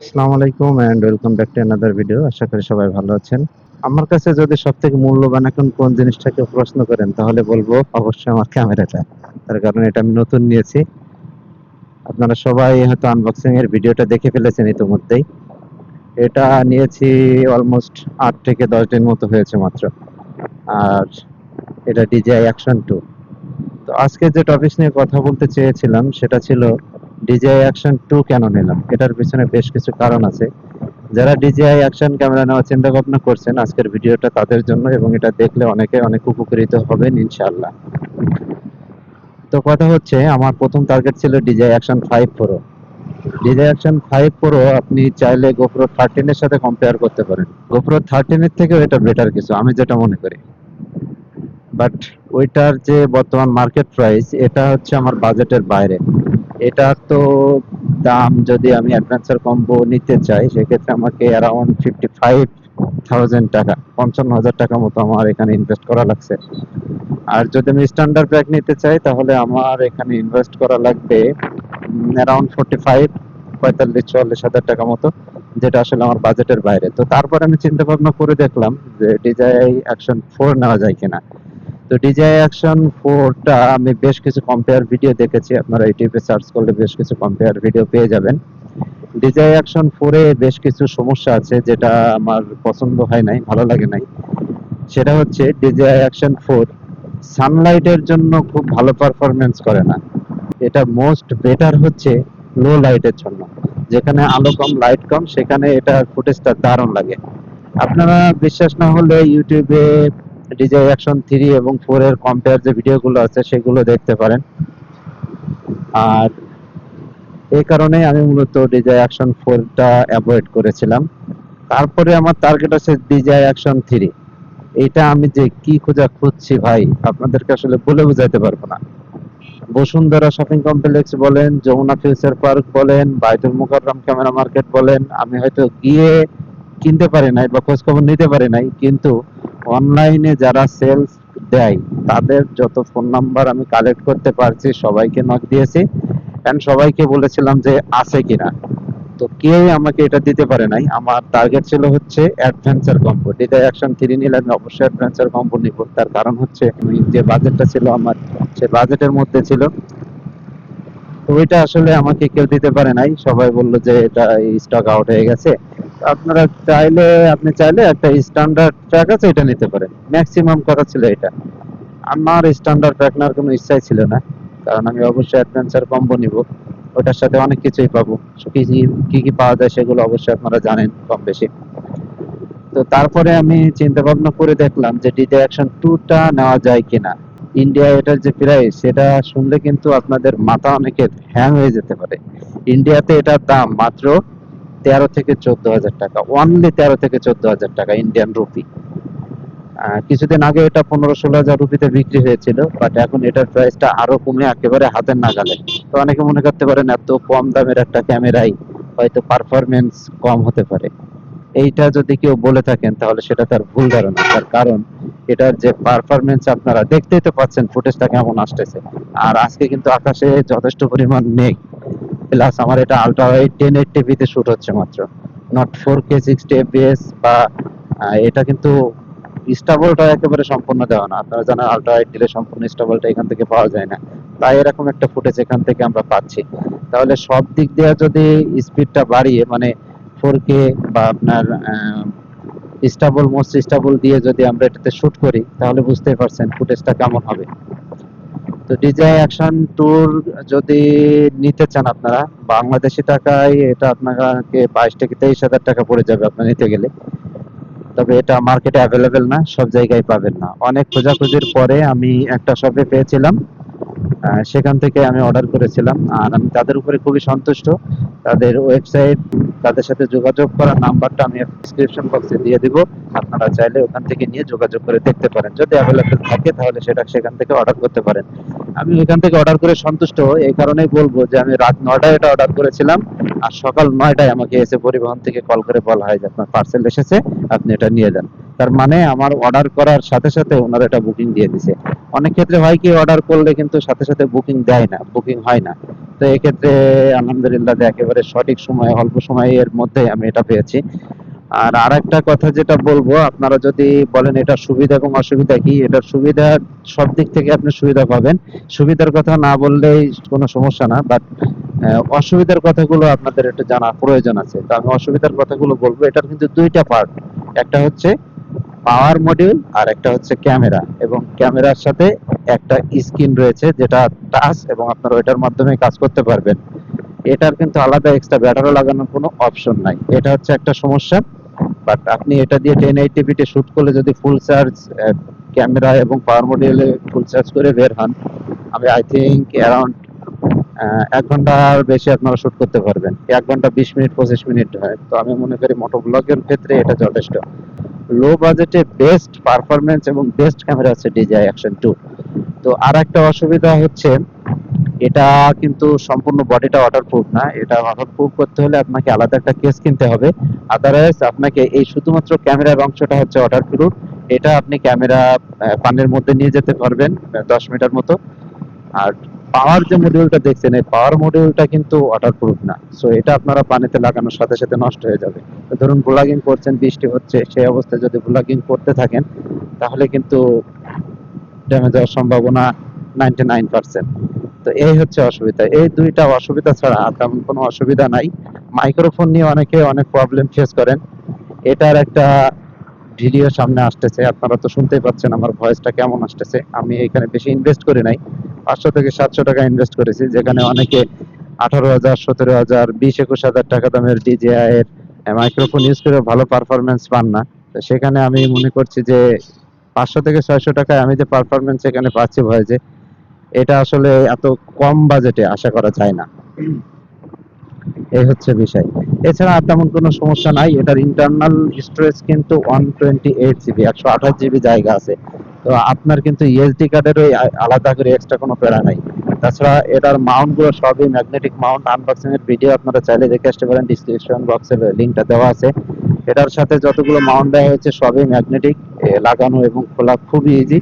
আসসালামু আলাইকুম welcome back to another video আশা করি সবাই ভালো আছেন। আমার কাছে যদি সব থেকে মূল্যবান এখন কোন জিনিসটাকে প্রশ্ন করেন, তাহলে বলব অবশ্যই আমার ক্যামেরাটা। তার এটা আমি নতুন নিয়েছি। আপনারা সবাই হয়তো আনবক্সিং এর ভিডিওটা দেখে ফেলেছেন ইতিমধ্যেই। এটা নিয়েছি অলমোস্ট আট থেকে দশ দিন মতো হয়েছে মাত্র। আর এটা ডিজিআই অ্যাকশন টু তো আজকে যে টপিক নিয়ে কথা বলতে চেয়েছিলাম, সেটা ছিল ডিজিআই অ্যাকশন টু কেন নিলাম? এটার পিছনে বেশ কিছু কারণ আছে। যারা ডিজিআই অ্যাকশন ক্যামেরা নেওয়ার চিন্তা ভাবনা করছেন, আজকের ভিডিওটা তাদের জন্য এবং এটা দেখলে অনেকে অনেক উপকৃত হবেন ইনশাআল্লাহ। তো কথা হচ্ছে, আমার প্রথম টার্গেট ছিল DJI action five pro DJI action five pro আপনি চাইলে গোপ্রো থার্টিনের সাথে কম্পেয়ার করতে পারেন। গোপ্রো থার্টিনের থেকেও এটা বেটার কিছু, আমি যেটা মনে করি। বাট ওইটার যে বর্তমান মার্কেট প্রাইস এটা হচ্ছে আমার বাজেটের বাইরে। এটা তো দাম যদি আমি অ্যাডভেঞ্চার কম্বো নিতে চাই, সেক্ষেত্রে আমাকে অ্যারাউন্ড ফিফটি ফাইভ থাউজেন্ড টাকা, পঞ্চান্ন হাজার টাকা মতো আমার এখানে ইনভেস্ট করা লাগছে। আর যদি আমি স্ট্যান্ডার্ড ব্যাগ নিতে চাই, তাহলে আমার এখানে ইনভেস্ট করা লাগবে অ্যারাউন্ড ফোর্টি ফাইভ পঁয়তাল্লিশ, চুয়াল্লিশ হাজার টাকা মতো, যেটা আসলে আমার বাজেটের বাইরে। তো তারপর আমি চিন্তা ভাবনা করে দেখলাম যে ডিজাই অ্যাকশন ফোর নেওয়া যায় কিনা। তো ডিজাই অ্যাকশন ফোরটা আমি বেশ কিছু কম্পেয়ার ভিডিও দেখেছি। আপনারা ইউটিউবে সার্চ করলে বেশ কিছু কম্পেয়ার ভিডিও পেয়ে যাবেন। ডিজাই অ্যাকশন ফোরে বেশ কিছু সমস্যা আছে যেটা আমার পছন্দ হয় নাই, ভালো লাগে নাই। সেটা হচ্ছে ডিজাই অ্যাকশন ফোর সানলাইটের জন্য খুব ভালো পারফরমেন্স করে না। এটা মোস্ট বেটার হচ্ছে লো লাইটের জন্য। যেখানে আলো কম লাইট কম, সেখানে এটা ফুটেজটা দারুণ লাগে। আপনারা বিশ্বাস না হলে ইউটিউবে ডিজে অ্যাকশন থ্রি এবং ফোর এর কম্পেয়ার যে ভিডিওগুলো আছে, সেগুলো দেখতে পারেন। আর এই কারণে আমি মূলত ডিজে অ্যাকশন ফোরটা অ্যাভয়েড করেছিলাম। তারপরে আমার টার্গেট আছে ডিজে অ্যাকশন থ্রি এটা আমি যে কি খোঁজা খুঁজছি ভাই, আপনাদেরকে আসলে বলে বুঝাইতে পারব না। বসুন্ধরা শপিং কমপ্লেক্স বলেন, যমুনা ফিউচার পার্ক বলেন বাইতুল মুকাররম ক্যামেরা মার্কেট বলেন, আমি হয়তো গিয়ে কিনতে পারি নাই বা খোঁজ খবর নিতে পারি নাই, কিন্তু অনলাইনে যারা সেলস দেয়, তাদের যত ফোন নাম্বার আমি কালেক্ট করতে পারছি, সবাইকে নক দিয়েছি। এন্ড সবাইকে বলেছিলাম যে আছে কিনা। তো কেউ আমাকে এটা দিতে পারে নাই। আমার টার্গেট ছিল হচ্ছে অ্যাডভেঞ্চার কম্পো ডিটা অ্যাকশন থ্রি নিলে আমি অবশ্যই অ্যাডভেঞ্চার কম্পো নিব। তার কারণ হচ্ছে যে বাজেটটা ছিল আমার, সে বাজেটের মধ্যে ছিল। তো ওইটা আসলে আমাকে কেউ দিতে পারে নাই। সবাই বলল যে এটা স্টক আউট হয়ে গেছে। আপনারা চাইলে, আপনি চাইলে একটা স্ট্যান্ডার্ড ট্র্যাক আছে, এটা নিতে পারেন। ম্যাক্সিমাম কথা ছিল এটা। আমার স্ট্যান্ডার্ড ট্র্যাক নেওয়ার কোনো ইচ্ছাই ছিল না। কারণ আমি অবশ্যই অ্যাডভেঞ্চার কম্বো নিব। ওটার সাথে অনেক কিছুই পাবো। কি কি কি পাওয়া যায় সেগুলো অবশ্যই আপনারা জানেন কম বেশি তো তারপরে আমি চিন্তা ভাবনা করে দেখলাম যে ডিডি অ্যাকশন টুটা নেওয়া যায় কিনা। ইন্ডিয়া এটার যে প্রাইস সেটা শুনলে কিন্তু আপনাদের মাথা অনেকের হ্যাং হয়ে যেতে পারে। ইন্ডিয়াতে এটার দাম মাত্র তেরো থেকে চোদ্দ হাজার টাকা অনলি তেরো থেকে চোদ্দ হাজার টাকা ইন্ডিয়ান রুপি কিছুদিন আগে এটা পনেরো ষোলো হাজার রুপিতে বিক্রি হয়েছিল বাট এখন এটার প্রাইসটা আরও কমে একেবারে হাতের নাগালে। তো অনেকে মনে করতে পারেন, এত কম দামের একটা ক্যামেরাই হয়তো পারফরমেন্স কম হতে পারে। এইটা যদি কেউ বলে থাকেন, তাহলে সেটা তার ভুল ধারণা। তার কারণ, এটার যে পারফরমেন্স আপনারা দেখতেই তো পাচ্ছেন ফুটেজটা কেমন আসতেছে। আর আজকে কিন্তু আকাশে যথেষ্ট পরিমাণ মেঘ। প্লাস আমার এটা আলট্রা ওয়াইড টেন এইট টিভিতে শুট হচ্ছে মাত্র। Not four K sixty FPS বা এটা কিন্তু স্টাবলটা একেবারে সম্পূর্ণ দেওয়া না। আপনারা জানেন আলট্রা ওয়াইড দিলে সম্পূর্ণ স্টাবলটা এখান থেকে পাওয়া যায় না। তাই এরকম একটা ফুটেজ এখান থেকে আমরা পাচ্ছি। তাহলে সব দিক দিয়ে যদি স্পিডটা বাড়িয়ে মানে ফোর কে বা আপনার স্টাবল মোস্ট স্টাবল দিয়ে যদি আমরা এটাতে শুট করি, তাহলে বুঝতেই পারছেন ফুটেজটা কেমন হবে। তো ডিজাই অ্যাকশন ট্যুর যদি নিতে চান আপনারা, বাংলাদেশি টাকায় এটা আপনাকে বাইশ থেকে তেইশ হাজার টাকা পড়ে যাবে আপনার নিতে গেলে। তবে এটা মার্কেটে অ্যাভেলেবেল না, সব জায়গায় পাবেন না। অনেক খোঁজাখুঁজির পরে আমি একটা শপে পেয়েছিলাম। সেখান থেকে আমি অর্ডার করেছিলাম। আর আমি তাদের উপরে খুবই সন্তুষ্ট। তাদের ওয়েবসাইট তাদের সাথে যোগাযোগ করার নাম্বারটা আমি ডিসক্রিপশন বক্সে দিয়ে দিব। আপনারা চাইলে ওখান থেকে নিয়ে যোগাযোগ করে দেখতে পারেন। যদি অ্যাভেলেবেল থাকে, তাহলে সেটা সেখান থেকে অর্ডার করতে পারেন। আমি এখান থেকে অর্ডার করে সন্তুষ্ট এই কারণেই বলব যে, আমি রাত নটায় এটা অর্ডার করেছিলাম। আর সকাল নয়টায় আমাকে এসে পরিবহন থেকে কল করে বলা হয় যে, আপনার পার্সেল এসেছে, আপনি এটা নিয়ে যান। তার মানে আমার অর্ডার করার সাথে সাথে ওনারা এটা বুকিং দিয়ে দিছে। অনেক ক্ষেত্রে হয় কি অর্ডার করলে কিন্তু সাথে সাথে বুকিং দেয় না বুকিং হয় না। তো এক্ষেত্রে আলহামদুলিল্লাহ একেবারে সঠিক সময়ে, অল্প সময়ের মধ্যে আমি এটা পেয়েছি। আর আর একটা কথা যেটা বলব, আপনারা যদি বলেন এটা সুবিধা এবং অসুবিধা কি, এটার সুবিধা সব দিক থেকে আপনি সুবিধা পাবেন। সুবিধার কথা না বললেই কোনো সমস্যা না বাট অসুবিধার কথাগুলো আপনাদের একটু জানা প্রয়োজন আছে। তো আমি অসুবিধার কথাগুলো বলব, এটার কিন্তু দুইটা পার্ট একটা হচ্ছে পাওয়ার মডিউল আর একটা হচ্ছে ক্যামেরা এবং ক্যামেরার সাথে একটা স্ক্রিন রয়েছে যেটা টাচ এবং আপনারা ওইটার মাধ্যমে কাজ করতে পারবেন। এটার কিন্তু আলাদা এক্সট্রা ব্যাটারি লাগানোর কোনো অপশন নাই। এটা হচ্ছে একটা সমস্যা বাট আপনি এটা দিয়ে টেন এইটিপিতে শুট করলে যদি ফুল চার্জ ক্যামেরা এবং পাওয়ার মডিউলে ফুল চার্জ করে বের হন, আমি আই থিঙ্ক অ্যারাউন্ড এক ঘণ্টার বেশি আপনারা শুট করতে পারবেন। এক ঘণ্টা বিশ মিনিট, পঁচিশ মিনিট হয়। তো আমি মনে করি মোটো ব্লগের ক্ষেত্রে এটা যথেষ্ট। লো বাজেটে বেস্ট পারফরমেন্স এবং বেস্ট ক্যামেরা হচ্ছে ডিজাই অ্যাকশন টু তো আর একটা অসুবিধা হচ্ছে, এটা কিন্তু সম্পূর্ণ বডিটা ওয়াটারপ্রুফ না, এটা ওয়াটারপ্রুফ করতে হলে আপনাকে আলাদা একটা কেস কিনতে হবে। আদারওয়াইজ আপনাকে এই শুধুমাত্র ক্যামেরার অংশটা হচ্ছে ওয়াটারপ্রুফ এটা আপনি ক্যামেরা পানের মধ্যে নিয়ে যেতে পারবেন দশ মিটার মতো। আর পাওয়ার যে মডিউলটা দেখছেন, এই পাওয়ার মডিউলটা কিন্তু ওয়াটারপ্রুফ না। সো এটা আপনারা পানিতে লাগানোর সাথে সাথে নষ্ট হয়ে যাবে। ধরুন ব্লগিং করছেন, বৃষ্টি হচ্ছে, সেই অবস্থায় যদি ব্লগিং করতে থাকেন, তাহলে কিন্তু ড্যামেজ হওয়ার সম্ভাবনা নাইনটি নাইন পার্সেন্ট তো এই হচ্ছে অসুবিধা। এই দুইটা অসুবিধা ছাড়া আর তেমন কোনো অসুবিধা নাই। মাইক্রোফোন নিয়ে অনেকে অনেক প্রবলেম ফেস করেন। এটার একটা ভিডিও সামনে আসতেছে। আপনারা তো শুনতেই পাচ্ছেন আমার ভয়েসটা কেমন আসতেছে। আমি এখানে বেশি ইনভেস্ট করি নাই। পাঁচশো থেকে সাতশো টাকা ইনভেস্ট করেছি। যেখানে অনেকে আঠারো হাজার, সতেরো হাজার, বিশ, একুশ হাজার টাকা দামের ডিজিআই এর মাইক্রোফোন ইউজ করে ভালো পারফরমেন্স পান না। সেখানে আমি মনে করছি যে পাঁচশো থেকে ছয়শো টাকায় আমি যে পারফরমেন্স এখানে পাচ্ছি ভয়েসে এটা আসলে এত কম বাজেটে আশা করা যায় না। এই হচ্ছে বিষয়। এছাড়া আর তেমন কোনো সমস্যা নাই, এটার ইন্টারনাল স্টোরেজ কিন্তু ওয়ান টোয়েন্টি এইট জিবি একশো আঠাশ জিবি জায়গা আছে। তো আপনার কিন্তু ইএসডি কার্ডের ওই আলাদা করে এক্সট্রা কোনো প্যারা নাই। তাছাড়া এটার মাউন্টগুলো সবই ম্যাগনেটিক মাউন্ট আনবক্সিং এর ভিডিও আপনারা চাইলে দেখে আসতে পারেন ডিসক্রিপশন বক্সে লিঙ্কটা দেওয়া আছে। এটার সাথে যতগুলো মাউন্ট দেওয়া হয়েছে সবই ম্যাগনেটিক লাগানো এবং খোলা খুবই ইজি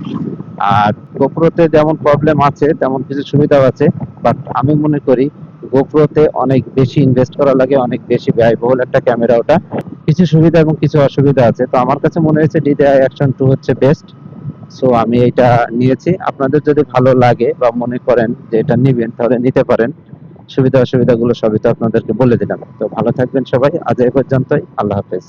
আর গোপ্রোতে যেমন প্রবলেম আছে, তেমন কিছু সুবিধাও আছে বাট আমি মনে করি গোপ্রোতে অনেক বেশি ইনভেস্ট করা লাগে, অনেক বেশি ব্যয়বহুল একটা ক্যামেরা ওটা। কিছু সুবিধা এবং কিছু অসুবিধা আছে। তো আমার কাছে মনে হয়েছে ডিডিআই অ্যাকশন টু হচ্ছে বেস্ট সো আমি এটা নিয়েছি। আপনাদের যদি ভালো লাগে বা মনে করেন যে এটা নিবেন, তাহলে নিতে পারেন। সুবিধা অসুবিধাগুলো সবই তো আপনাদেরকে বলে দিলাম। তো ভালো থাকবেন সবাই। আজ এ পর্যন্তই। আল্লাহ হাফেজ।